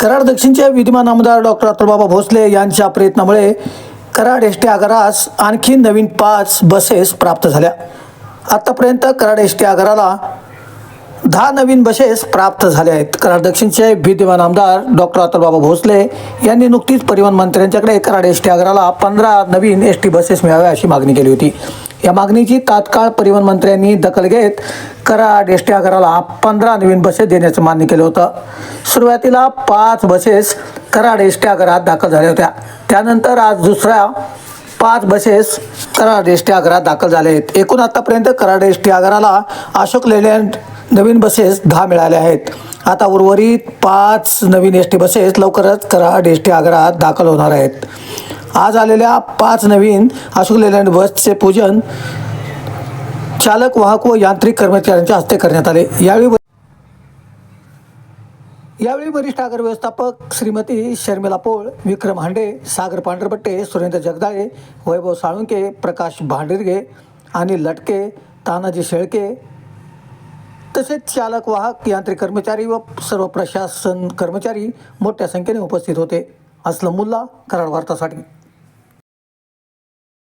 कराड दक्षिणचे विद्यमान आमदार डॉक्टर अतुलबाबा भोसले यांच्या प्रयत्नामुळे कराड एस टी आगारास आणखी नवीन पाच बसेस प्राप्त झाल्या. आत्तापर्यंत कराड एस टी आगाराला दहा नवीन बसेस प्राप्त झाल्या आहेत. कराड दक्षिणचे विद्यमान आमदार डॉक्टर अतुलबाबा भोसले यांनी नुकतीच परिवहन मंत्र्यांच्याकडे कराड एस टी आगाराला पंधरा नवीन एस टी बसेस मिळाव्या अशी मागणी केली होती. या मागणीची तात्काळ परिवहन मंत्र्यांनी दखल घेत कराड एस टी आगाराला पंधरा नवीन बसेस देण्याचं मान्य केलं होतं. सुरुवातीला पाच बसेस कराड एस टी आगारात दाखल झाल्या होत्या. त्यानंतर आज दुसऱ्या पाच बसेस कराड एस टी आगारात दाखल झाले आहेत. एकूण आतापर्यंत कराड एस टी आगाराला अशोक लेलँड नवीन बसेस दहा मिळाल्या आहेत. आता उर्वरित पाच नवीन एस टी बसेस लवकरच कराड एस टी आगारात दाखल होणार आहेत. आज आलेल्या पाच नवीन अशोक लेलँड बसचे पूजन चालक वाहक व यांत्रिक कर्मचाऱ्यांच्या हस्ते करण्यात आले. यावेळी यावेळी वरिष्ठ आगार व्यवस्थापक श्रीमती शर्मिला पोळ विक्रम हांडे सागर पांढरपट्टे सुरेंद्र जगदाळे वैभव साळुंके प्रकाश भांडिरगे अनिल लटके तानाजी शेळके तसेच चालक वाहक यांत्रिक कर्मचारी व सर्व प्रशासन कर्मचारी मोठ्या संख्येने उपस्थित होते. असलम मुल्ला कराड वार्तासाठी.